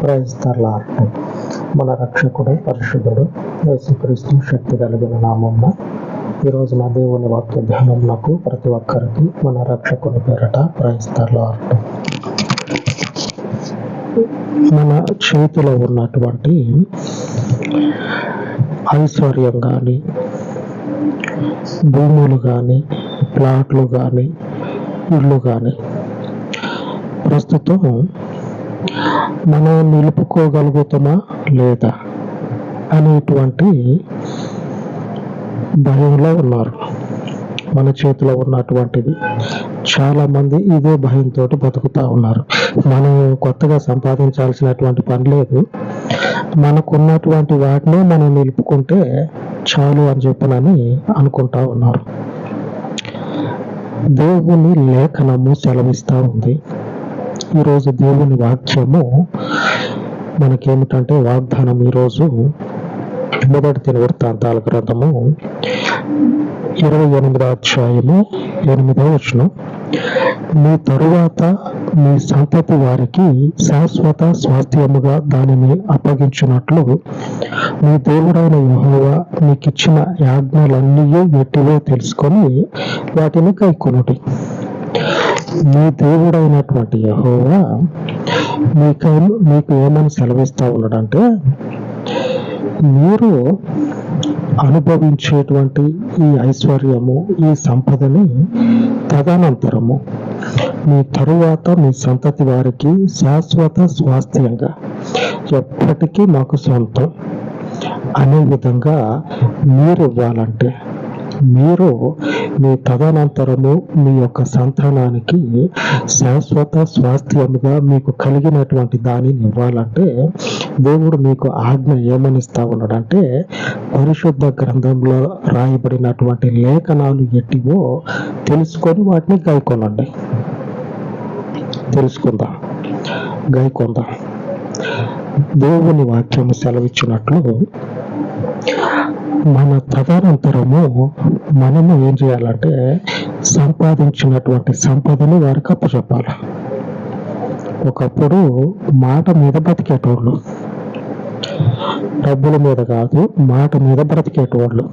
క్రైస్తలార్ట్ మన రక్షకుడు పరిశుద్ధుడు యేసుక్రీస్తు శక్తి కలిగిన నామమున ఈరోజు నా దేవుని వాక్య ధ్యానమునకు ప్రతి ఒక్కరికి మన రక్షకుని పేరట క్రైస్తలార్ట్ మన చేతిలో ఉన్నటువంటి ఐశ్వర్యం కానీ భూములు కానీ ప్లాట్లు కానీ ఇళ్ళు కానీ ప్రస్తుతం మనం నిలుపుకోగలుగుతామా లేదా అనేటువంటి భయంలో ఉన్నారు. మన చేతిలో ఉన్నటువంటిది. చాలా మంది ఇదే భయంతో బతుకుతా ఉన్నారు. మనం కొత్తగా సంపాదించాల్సినటువంటి పని లేదు. మనకున్నటువంటి వాటినే మనం నిలుపుకుంటే చాలు అని చెప్పనని అనుకుంటా ఉన్నారు. దేవుని లేఖనము సెలవిస్తూ ఉంది. ఈరోజు దేవుని వాక్యము మనకేమిటంటే వాగ్దానం ఈరోజు మొదటి తిన వృత్తాంతాల గ్రంథము ఇరవై ఎనిమిదో అధ్యాయము ఎనిమిదో వచనం. మీ తరువాత మీ సంతతి వారికి శాశ్వత స్వాస్థ్యముగా దానిని అప్పగించినట్లు మీ దేవుడైన యెహోవా మీకిచ్చిన యాజ్ఞలన్నీ ఎట్టివో తెలుసుకొని వాటిని కైకొనుటి మీ దేవుడైనటువంటి యహోవా మీకు మీకు ఏమని సెలవిస్తా ఉన్నాడంటే మీరు అనుభవించేటువంటి ఈ ఐశ్వర్యము ఈ సంపదని తదనంతరము మీ తరువాత మీ సంతతి వారికి శాశ్వత స్వాస్థ్యంగా ఎప్పటికీ మాకు సొంతం. అనే విధంగా మీరు ఇవ్వాలంటే మీరు మీ తదనంతరము మీ యొక్క సంతానానికి శాశ్వత స్వాస్థ్యముగా మీకు కలిగినటువంటి దానిని ఇవ్వాలంటే దేవుడు మీకు ఆజ్ఞ ఏమనిస్తా ఉన్నాడంటే పరిశుద్ధ గ్రంథంలో రాయబడినటువంటి లేఖనాలు ఎట్టివో తెలుసుకొని వాటిని గైకొనండి. తెలుసుకుందాం. గైకొందాం. దేవుని వాక్యము సెలవిచ్చినట్లు మన తదనంతరము మనము ఏం చేయాలంటే సంపాదించినటువంటి సంపదను వారికి అప్పచెప్పాలి. ఒకప్పుడు మాట మీద బతికేటోళ్ళు డబ్బుల మీద కాదు మాట మీద బ్రతికేటోళ్ళు.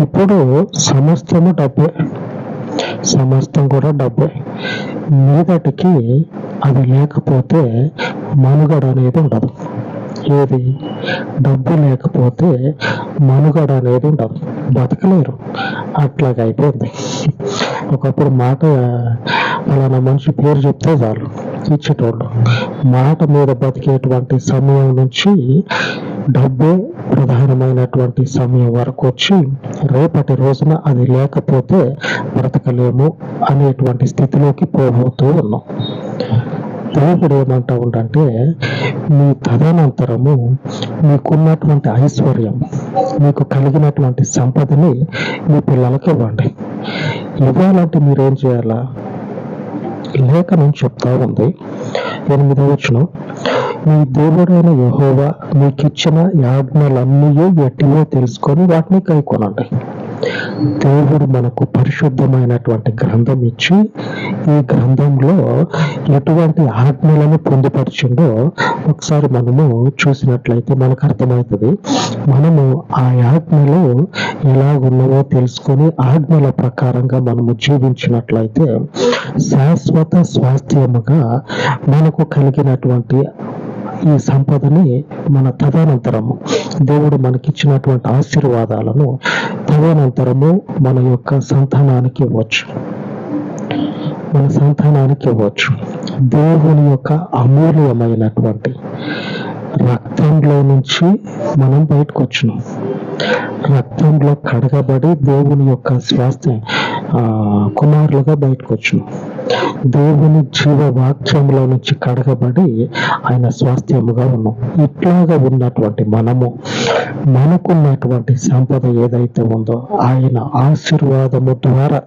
ఇప్పుడు సమస్తము డబ్బే. సమస్తం కూడా డబ్బే. మీదటికి అది లేకపోతే మనుగడ అనేది ఉండదు. ఏది డబ్బు లేకపోతే మనుగడ అనేది ఉండదు. బతకలేరు. అట్లాగైపోయింది ఒకప్పుడు మాట అలానా మనిషి పేరు చెప్తే చాలు ఇచ్చేటోళ్ళు. మాట మీద బతికేటువంటి సమయం నుంచి డబ్బే ప్రధానమైనటువంటి సమయం వరకు వచ్చి రేపటి రోజున అది లేకపోతే బ్రతకలేము అనేటువంటి స్థితిలోకి పోబోతూ ఉన్నాం. దేవుడు ఏమంటా ఉండంటే మీ తదనంతరము మీకున్నటువంటి ఐశ్వర్యం మీకు కలిగినటువంటి సంపదని మీ పిల్లలకి ఇవ్వండి. ఇవ్వాలంటే మీరేం చేయాలా? లేఖనం చెప్తా ఉంది. ఎనిమిదవ వచ్చిన మీ దేవుడైన యహోవా మీకిచ్చిన యాజ్ఞలన్నీ ఎట్టివో తెలుసుకొని వాటిని కైకొనండి. దేవుడు మనకు పరిశుద్ధమైనటువంటి గ్రంథం ఇచ్చి ఈ గ్రంథంలో ఎటువంటి ఆజ్ఞలను పొందుపరిచిందో ఒకసారి మనము చూసినట్లయితే మనకు అర్థమవుతుంది. మనము ఆ ఆజ్ఞలు ఎలాగున్నావో తెలుసుకొని ఆజ్ఞల ప్రకారంగా మనము జీవించినట్లయితే శాశ్వత స్వాస్థ్యముగా మనకు కలిగినటువంటి ఈ సంపదని మన తదనంతరము దేవుడు మనకిచ్చినటువంటి ఆశీర్వాదాలను తదనంతరము మన యొక్క సంతానానికి ఇవ్వచ్చు. మన సంతానానికి ఇవ్వచ్చు. దేవుని యొక్క అమూల్యమైనటువంటి రక్తంలో నుంచి మనం బయటకు వచ్చినాం. రక్తంలో కడగబడి దేవుని యొక్క స్వాస్థ్యం కుమారులుగా బయటకు వచ్చును దేవుని జీవ వాక్యంలో నుంచి కడగబడి ఆయన స్వాస్థ్యముగా ఉన్నాం. ఇట్లాగా ఉన్నటువంటి మనము మనకున్నటువంటి సంపద ఏదైతే ఉందో ఆయన ఆశీర్వాదము ద్వారా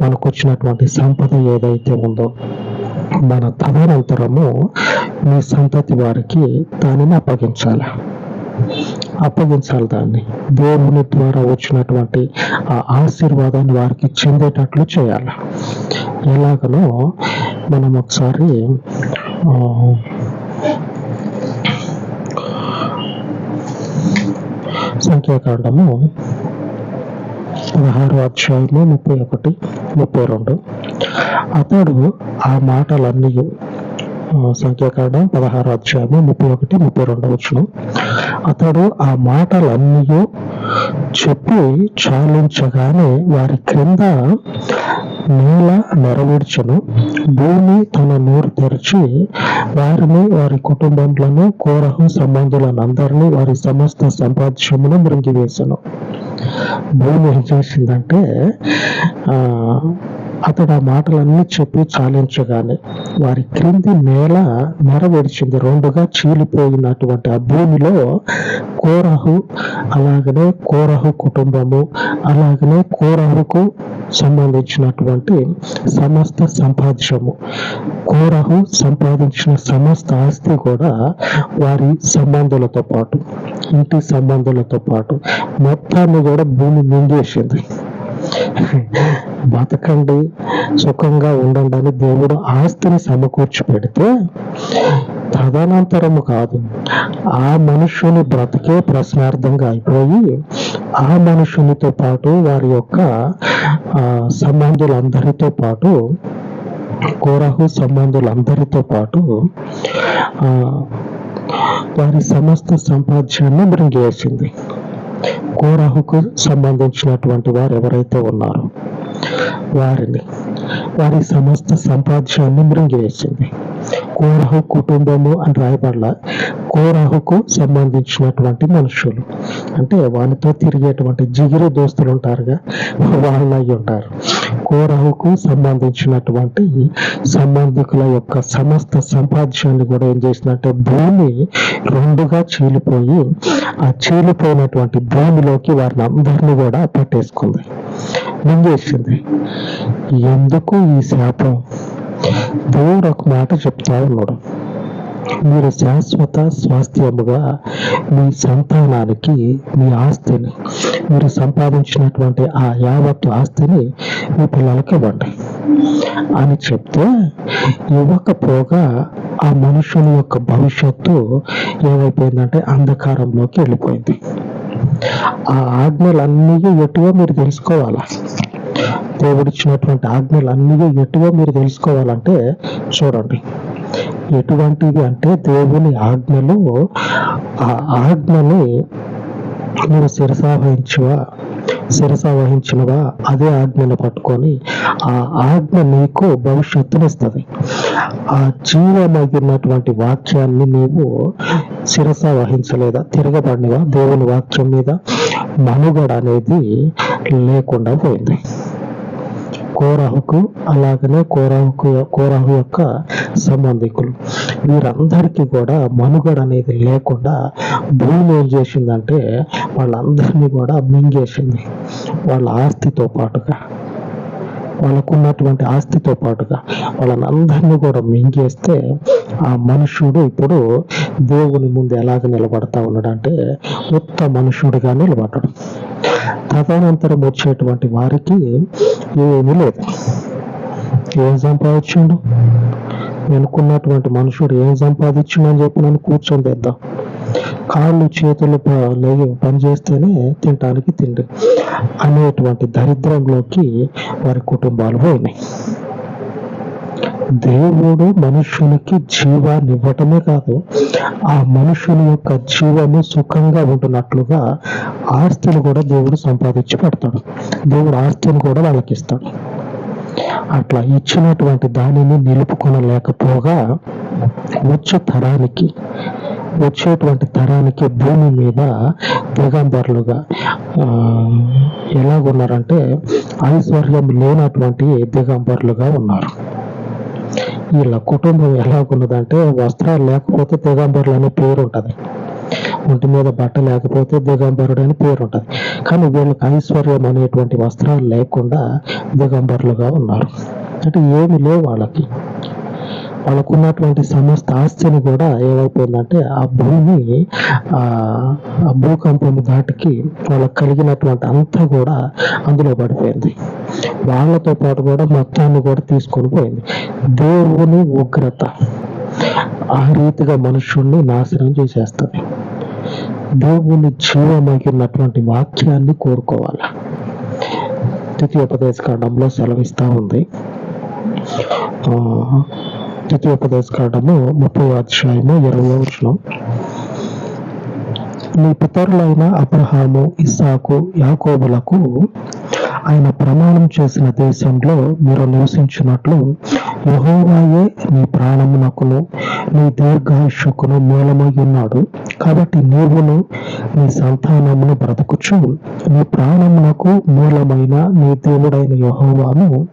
మనకు వచ్చినటువంటి సంపద ఏదైతే ఉందో మన తదనంతరము మీ సంతతి వారికి దానిని అప్పగించాలి. అప్పగించాలి దాన్ని. దేవుని ద్వారా వచ్చినటువంటి ఆ ఆశీర్వాదాన్ని వారికి చెందేటట్లు చేయాలి. ఎలాగనో మనం ఒకసారి సంఖ్యాకాండము పదహారు అధ్యాయము ముప్పై ఒకటి ముప్పై రెండు. అతడు ఆ మాటలన్నీ సంఖ్యాకాండం పదహారు అధ్యాయము ముప్పై ఒకటి ముప్పై రెండు వచ్చును అతడు ఆ మాటలన్నీ చెప్పి చాలించగానే వారి క్రింద నేల నెరవేర్చను. భూమి తన నోరు తెరిచి వారిని వారి కుటుంబంలో కోరహం సంబంధులను అందరినీ వారి సమస్త సంపాద్యమును మృంగివేశను భూమి ఏం చేసిందంటే ఆ అతడు ఆ మాటలన్నీ చెప్పి చాలించగానే వారి క్రింది నేల నెరవేర్చింది రెండుగా చీలిపోయినటువంటి ఆ భూమిలో కోరహు అలాగనే కోరహు కుటుంబము అలాగనే కోరహుకు సంబంధించినటువంటి సమస్త సంపాదించము. కోరహు సంపాదించిన సమస్త ఆస్తి కూడా వారి సంబంధులతో పాటు ఇంటి సంబంధులతో పాటు మొత్తాన్ని కూడా భూమి మింగేసింది బతకండి సుఖంగా ఉండండి అని దేవుడు ఆస్తిని సమకూర్చి పెడితే తదనంతరము కాదు ఆ మనుషుని బ్రతికే ప్రశ్నార్థంగా అయిపోయి ఆ మనుషునితో పాటు వారి యొక్క సంబంధులందరితో పాటు కోరహు సంబంధులందరితో పాటు వారి సమస్త సంపాద్యాన్ని మృంగేసింది కోరాహుకు సంబంధించినటువంటి వారు ఎవరైతే ఉన్నారో వారిని వారి సమస్త సంపాద్యాన్ని మృంగివేసింది కోరాహు కుటుంబము అని రాయబడల కోరాహుకు సంబంధించినటువంటి మనుషులు. అంటే వానితో తిరిగేటువంటి జిగిరి దోస్తులు ఉంటారుగా వాళ్ళు అయి ఉంటారు కోరహుకు సంబంధించినటువంటి సంబంధికుల యొక్క సమస్త సంపాద్యాన్ని కూడా ఏం చేసినట్టే భూమి రెండుగా చీలిపోయి ఆ చీలిపోయినటువంటి భూమిలోకి వారిని అందరినీ కూడా పెట్టేసుకుంది. మింగేసింది ఎందుకు ఈ శాపం? దేవుడు ఒక మాట చెప్తా ఉన్నాడు. మీరు శాశ్వత స్వాస్థ్యముగా మీ సంతానానికి మీ ఆస్తిని మీరు సంపాదించినటువంటి ఆ యావత్తు ఆస్తిని మీ పిల్లలకి ఇవ్వండి. అని చెప్తే ఇవ్వకపోగా ఆ మనుషుని యొక్క భవిష్యత్తు ఏమైపోయిందంటే అంధకారంలోకి వెళ్ళిపోయింది. ఆ ఆజ్ఞలన్నీ ఎటువో మీరు తెలుసుకోవాలా? దేవుడిచ్చినటువంటి ఆజ్ఞలు అన్నీ ఎటువో మీరు తెలుసుకోవాలంటే చూడండి. ఎటువంటివి అంటే దేవుని ఆజ్ఞలు ఆ ఆజ్ఞని మీరు శిరసావహించవా శిరస వహించినవా అదే ఆజ్ఞను పట్టుకొని ఆ ఆజ్ఞ నీకు భవిష్యత్తునిస్తుంది ఆ జీవమగినటువంటి వాక్యాన్ని నీవు శిరస వహించలేదా? తిరగబడినవా? దేవుని వాక్యం మీద మనుగడ అనేది లేకుండా పోయింది. కోరహుకు అలాగనే కోరహుకు కోరహు యొక్క సంబంధికులు. వీరందరికీ కూడా మనుగడ అనేది లేకుండా భూమి ఏం చేసిందంటే వాళ్ళందరినీ కూడా మింగేసింది. వాళ్ళ ఆస్తితో పాటుగా. వాళ్ళకున్నటువంటి ఆస్తితో పాటుగా వాళ్ళని అందరినీ కూడా మింగేస్తే ఆ మనుషుడు ఇప్పుడు దేవుని ముందు ఎలాగ నిలబడతా ఉన్నాడంటే ఉత్త మనుషుడిగా నిలబడ్డాడు. తదనంతరం వచ్చేటువంటి వారికి ఏమీ లేదు. ఏం సంపాదించండు? వెనుకున్నటువంటి మనుషుడు ఏం సంపాదించిండని చెప్పి నన్ను కూర్చొని తెద్దాం కాళ్ళు చేతులు లేవు పని చేస్తేనే తినటానికి తిండి అనేటువంటి దరిద్రంలోకి వారి కుటుంబాలు పోయినాయి. దేవుడు మనుషునికి జీవాన్ని ఇవ్వటమే కాదు ఆ మనుషుని యొక్క జీవము సుఖంగా ఉంటున్నట్లుగా ఆస్తిని కూడా దేవుడు సంపాదించి పెడతాడు. దేవుడు ఆస్తిని కూడా వాళ్ళకి ఇస్తాడు. అట్లా ఇచ్చినటువంటి దానిని నిలుపుకొనలేకపోగా వచ్చే తరానికి వచ్చేటువంటి తరానికి భూమి మీద దిగంబర్లుగా ఎలాగున్నారంటే ఐశ్వర్యం లేనటువంటి దిగంబర్లుగా ఉన్నారు. వీళ్ళ కుటుంబం ఎలాగున్నదంటే వస్త్రాలు లేకపోతే దిగంబరులు అనే పేరు ఉంటుంది. ఒంటి మీద బట్ట లేకపోతే దిగంబరుడు అని పేరు ఉంటుంది. కానీ వీళ్ళకి ఐశ్వర్యం అనేటువంటి వస్త్రాలు లేకుండా దిగంబరులుగా ఉన్నారు. అంటే ఏమి లేవు వాళ్ళకి. వాళ్ళకున్నటువంటి సమస్త ఆస్తిని కూడా ఏమైపోయిందంటే ఆ భూమి ఆ భూకంపం దాటికి వాళ్ళకి కలిగినటువంటి అంతా కూడా అందులో పడిపోయింది. వాళ్ళతో పాటు కూడా మొత్తాన్ని కూడా తీసుకొని పోయింది. దేవుని ఉగ్రత ఆ రీతిగా మనుషుల్ని నాశనం చేసేస్తుంది. దేవుని జీవమై వాక్యాన్ని కోరుకోవాలి. ద్వితీయోపదేశ కాండంలో సెలవిస్తూ ఉంది. ఆ, ద్వితీయోపదేశ కాండము ముప్పై అధ్యాయము ఇరవై వచనం. నీ పితరులైన అబ్రహాము ఇస్సాకు యాకోబులకు ఆయన ప్రమాణం చేసిన దేశంలో మీరు నివసించినట్లు యహోవాయే నీ ప్రాణమునకును నీ దీర్ఘాయుషకును మూలమై ఉన్నాడు. కాబట్టి నీవును నీ సంతానమును బ్రతుకుచు. నీ ప్రాణమునకు మూలమైన నీ దేవుడైన యహోవాను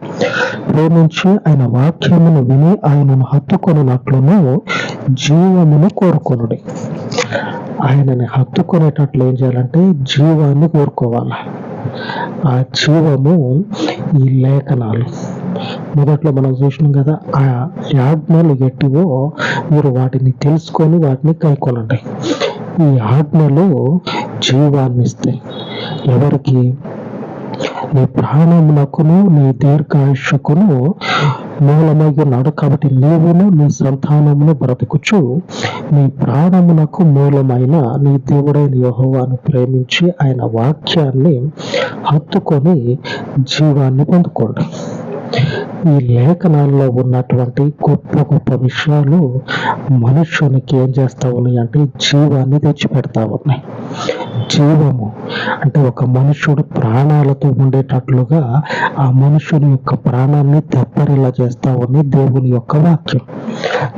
ప్రేమించి ఆయన వాక్యమును విని ఆయనను హత్తుకొనున్నట్లును జీవమును కోరుకొనుడి. ఆయనని హత్తుకునేటట్లు ఏం చేయాలంటే జీవాన్ని కోరుకోవాలి. ఆ జీవము ఈ లేఖనాలు. మొదట్లో మనం చూసినాం కదా ఆ ఆజ్ఞలు ఎట్టివో మీరు వాటిని తెలుసుకొని వాటిని కైకొనండి ఈ ఆజ్ఞలు జీవాన్ని ఇస్తాయి. ఎవరికి? నీ ప్రాణమునకును నీ దీర్ఘాయుషకును మూలమై ఉన్నాడు కాబట్టి నీవును నీ సంతానమును బ్రతుకుచు. నీ ప్రాణమునకు మూలమైన నీ దేవుడైన యహోవాను ప్రేమించి ఆయన వాక్యాన్ని హత్తుకొని జీవాన్ని పొందుకోండి. ఈ లేఖనాల్లో ఉన్నటువంటి గొప్ప గొప్ప విషయాలు మనుష్యునికి ఏం చేస్తా ఉన్నాయి అంటే జీవాన్ని తెచ్చిపెడతా ఉన్నాయి. జీవము అంటే ఒక మనుషుడు ప్రాణాలతో ఉండేటట్లుగా ఆ మనుషుని యొక్క ప్రాణాన్ని తెప్పరిలా చేస్తా ఉంది దేవుని యొక్క వాక్యం.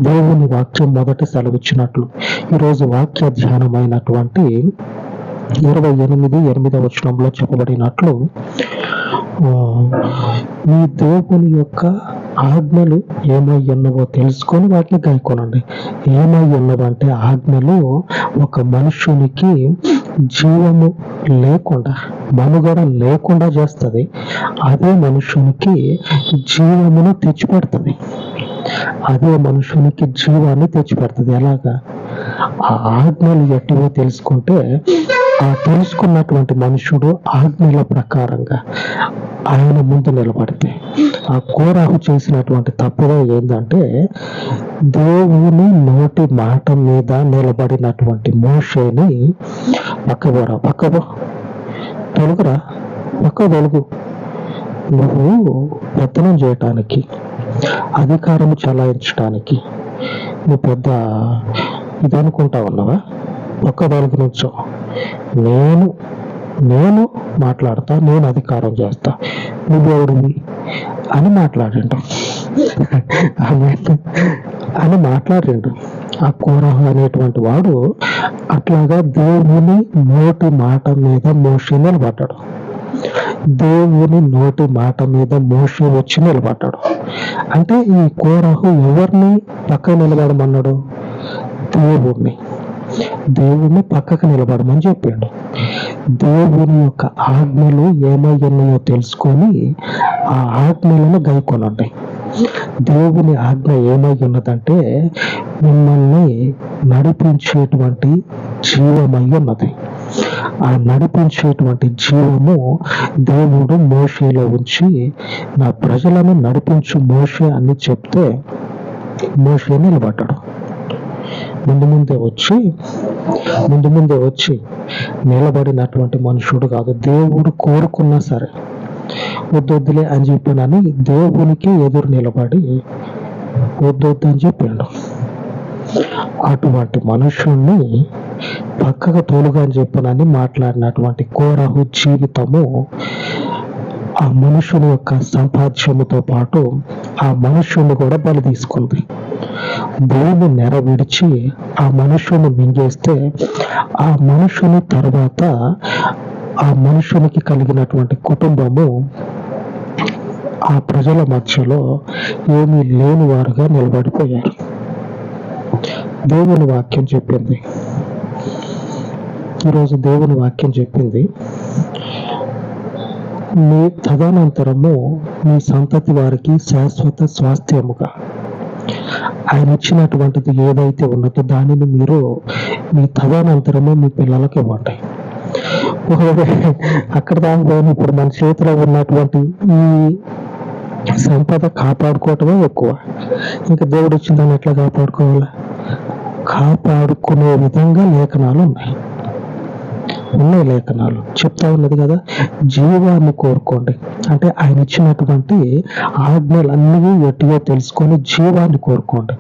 దేవుని వాక్యం మొదట సెలవిచ్చినట్లు. ఈరోజు వాక్య ధ్యానమైనటువంటి ఇరవై ఎనిమిది ఎనిమిదవ వచనంలో చెప్పబడినట్లు మీ దేవుని యొక్క ఆజ్ఞలు ఏమై ఉన్నవో తెలుసుకొని వాటిని కనుక్కోనండి ఏమై ఉన్నవంటే ఆజ్ఞలు ఒక మనుషునికి జీవము లేకుండా మనుగడ లేకుండా చేస్తుంది. అదే మనుషునికి జీవమును తెచ్చిపెడుతుంది. అదే మనుషునికి జీవాన్ని తెచ్చిపెడుతుంది. ఎలాగా? ఆ ఆజ్ఞలు ఎట్టివో తెలుసుకుంటే ఆ తెలుసుకున్నటువంటి మనుషుడు ఆజ్ఞల ప్రకారంగా ఆయన ముందు నిలబడితే ఆ కోరాహు చేసినటువంటి తప్పుగా ఏంటంటే దేవుని నోటి మాట మీద నిలబడినటువంటి మోషేని పక్కబోరా పక్కబో తొలుగురా పక్క తొలుగు నువ్వు పెత్తనం చేయటానికి అధికారం చలాయించడానికి నువ్వు పెద్ద ఇది అనుకుంటా ఉన్నావా? ఒక్క దానికి నుంచో. నేను నేను మాట్లాడతా నేను అధికారం చేస్తా. నువ్వెవడివి అని మాట్లాడిండు. అని మాట్లాడిండు. ఆ కూరహ అనేటువంటి వాడు అట్లాగా దేవుని నోటి మాట మీద మోషి నిలబడ్డాడు. దేవుని నోటి మాట మీద మోషి వచ్చి నిలబడ్డాడు. అంటే ఈ కోరహు ఎవరిని పక్క నిలబడమన్నాడు? దేవుణ్ణి. దేవుణ్ణి పక్కకు నిలబడమని చెప్పిండు. దేవుని యొక్క ఆజ్ఞలు ఏమై ఉన్నాయో తెలుసుకొని ఆ ఆజ్ఞలను గైకొనండి. దేవుని ఆజ్ఞ ఏమై ఉన్నదంటే మిమ్మల్ని నడిపించేటువంటి జీవమై ఉన్నది. ఆ నడిపించేటువంటి జీవము దేవుడు మోషేలో ఉంచి నా ప్రజలను నడిపించు మోషే అని చెప్తే మోషే నిలబడ్డాడు. ముందు ముందే వచ్చి ముందు ముందే వచ్చి నిలబడినటువంటి మనుషుడు కాదు. దేవుడు కోరుకున్నా సరే వద్దొద్దులే అని చెప్పినని దేవునికి ఎదురు నిలబడి వద్దొద్దు అని చెప్పిండు. అటువంటి మనుషుణ్ణి పక్కకు తోలుగా అని చెప్పనని మాట్లాడినటువంటి కోరహు జీవితము ఆ మనుషుని యొక్క సంపాద్యముతో పాటు ఆ మనుషుని కూడా బలి తీసుకుంది. భూమి నెర విడిచి ఆ మనుషుని మింగేస్తే ఆ మనుషుని తర్వాత ఆ మనుషునికి కలిగినటువంటి కుటుంబము ఆ ప్రజల మధ్యలో ఏమీ లేని వారుగా నిలబడిపోయారు. దేవుని వాక్యం చెప్పింది. ఈరోజు దేవుని వాక్యం చెప్పింది మీ తదనంతరము మీ సంతతి వారికి శాశ్వత స్వాస్థ్యముగా. ఆయన ఇచ్చినటువంటిది ఏదైతే ఉన్నదో దానిని మీరు మీ తదనంతరము మీ పిల్లలకు ఇవ్వండి. అక్కడ దాకా ఇప్పుడు మన చేతిలో ఉన్నటువంటి ఈ సంపద కాపాడుకోవటమే ఎక్కువ. ఇంకా దేవుడు వచ్చిన దాన్ని ఎట్లా కాపాడుకోవాలి? కాపాడుకునే విధంగా లేఖనాలు ఉన్నాయి. ఉన్నాయి లేఖనాలు. చెప్తా ఉన్నది కదా జీవాన్ని కోరుకోండి. అంటే ఆయన ఇచ్చినటువంటి ఆజ్ఞలన్నీ ఎట్టిగా తెలుసుకొని జీవాన్ని కోరుకోండి.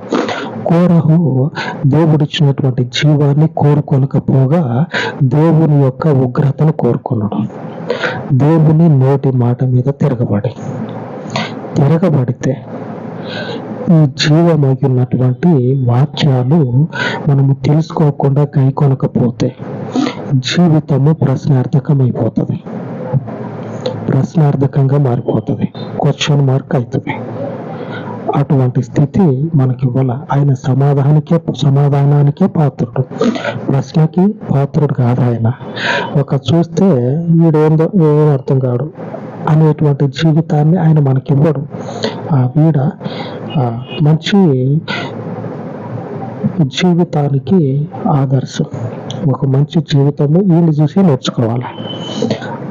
కోరహు దేవుడిచ్చినటువంటి జీవాన్ని కోరుకోలేకపోగా దేవుని యొక్క ఉగ్రతను కోరుకున్నాడు. దేవుని నోటి మాట మీద తిరగబడి. తిరగబడితే ఈ జీవమగినటువంటి వాక్యాలు మనము తెలుసుకోకుండా కైకొనకపోతే జీవితము ప్రశ్నార్థకమైపోతుంది. ప్రశ్నార్థకంగా మారిపోతుంది. క్వశ్చన్ మార్క్ అవుతుంది. అటువంటి స్థితి మనకి ఇవ్వాల. ఆయన సమాధానికే సమాధానానికే పాత్రుడు. ప్రశ్నకి పాత్రుడు కాదు ఆయన. ఒక చూస్తే వీడేందో ఏం అర్థం కాడు అనేటువంటి జీవితాన్ని ఆయన మనకి ఇవ్వడు ఆ వీడ ఆ, మంచి జీవితానికి ఆదర్శం. ఒక మంచి జీవితము వీళ్ళు చూసి నేర్చుకోవాలి.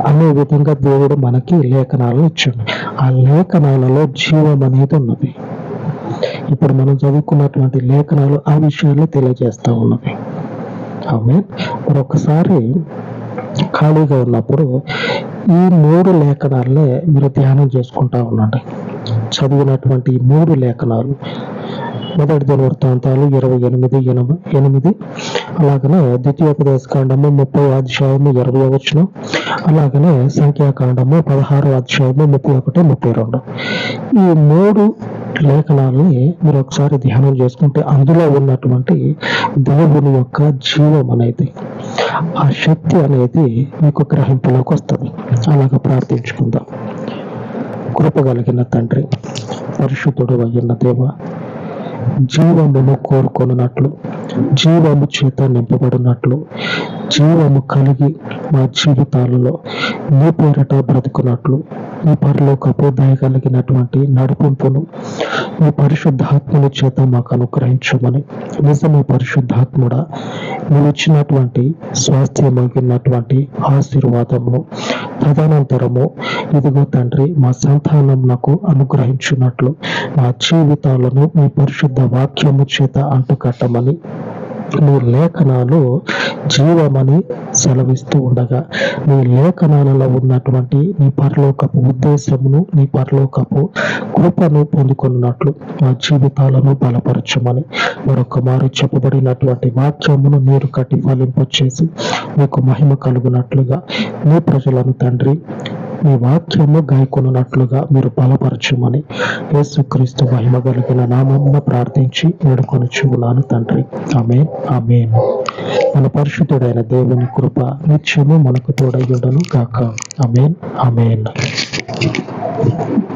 అనే విధంగా దేవుడు మనకి లేఖనాలను ఇచ్చాడు. ఆ లేఖనాలలో జీవం అనేది ఉన్నది. ఇప్పుడు మనం చదువుకున్నటువంటి లేఖనాలు ఆ విషయాన్ని తెలియజేస్తూ ఉన్నవి ఆమె మరొకసారి ఖాళీగా ఉన్నప్పుడు ఈ మూడు లేఖనాలనే మీరు ధ్యానం చేసుకుంటా ఉండండి. చదివినటువంటి మూడు లేఖనాలు మొదటి దినవృత్తాంతాలు ఇరవై ఎనిమిది ఎనభై ఎనిమిది. అలాగనే ద్వితీయోపదేశ కాండము ముప్పై అధ్యాయము ఇరవై వచ్చిన అలాగనే సంఖ్యాకాండము పదహారు అధ్యాయము ముప్పై ఒకటి ముప్పై రెండు. ఈ మూడు లేఖనాలని మీరు ఒకసారి ధ్యానం చేసుకుంటే అందులో ఉన్నటువంటి దేవుని యొక్క జీవం అనేది ఆ శక్తి అనేది మీకు గ్రహింపులోకి వస్తుంది. అలాగ ప్రార్థించుకుందాం. కృపగలిగిన తండ్రి పరిశుద్ధుడు అయ్యున్న దేవ జీవమును కోరుకొనున్నట్లు జీవము చేత నింపబడినట్లు జీవము కలిగి మా జీవితాలలో నీ పేరిట బ్రతుకున్నట్లు. ఈ పరలోకపు దయ కలిగినటువంటి నడిపింపును మీ పరిశుద్ధాత్మల చేత మాకు అనుగ్రహించమని. నిజమే పరిశుద్ధాత్ముడా నువ్వు ఇచ్చినటువంటి స్వాస్థ్యమగినటువంటి ఆశీర్వాదమును తదనంతరము ఇదిగో తండ్రి మా సంతానం నాకు అనుగ్రహించినట్లు మా జీవితాలను మీ పరిశుద్ధ వాక్యము చేత అంటుకట్టమని. నీ లేఖనాలు జీవమని సెలవిస్తూ ఉండగా నీ లేఖనాలలో ఉన్నటువంటి నీ పరలోకపు ఉద్దేశమును నీ పరలోకపు కృపను పొందుకున్నట్లు మా జీవితాలను బలపరచమని మరొక మారు చెప్పబడినటువంటి వాక్యమును నీరు కట్టి ఫలింపచేసి మీకు మహిమ కలుగునట్లుగా నీ ప్రజలను తండ్రి మీ వాక్యము గాయకొనున్నట్లుగా మీరు బలపరచమని యేసుక్రీస్తు మహిమ కలిగిన నామమున ప్రార్థించి వేడుకొని చూన్నాను తండ్రి. ఆమె ఆమె మన పరిశుద్ధుడైన దేవుని కృప నిత్యము మనకు తోడయ్యుడను కాక అమేన్ అమేన్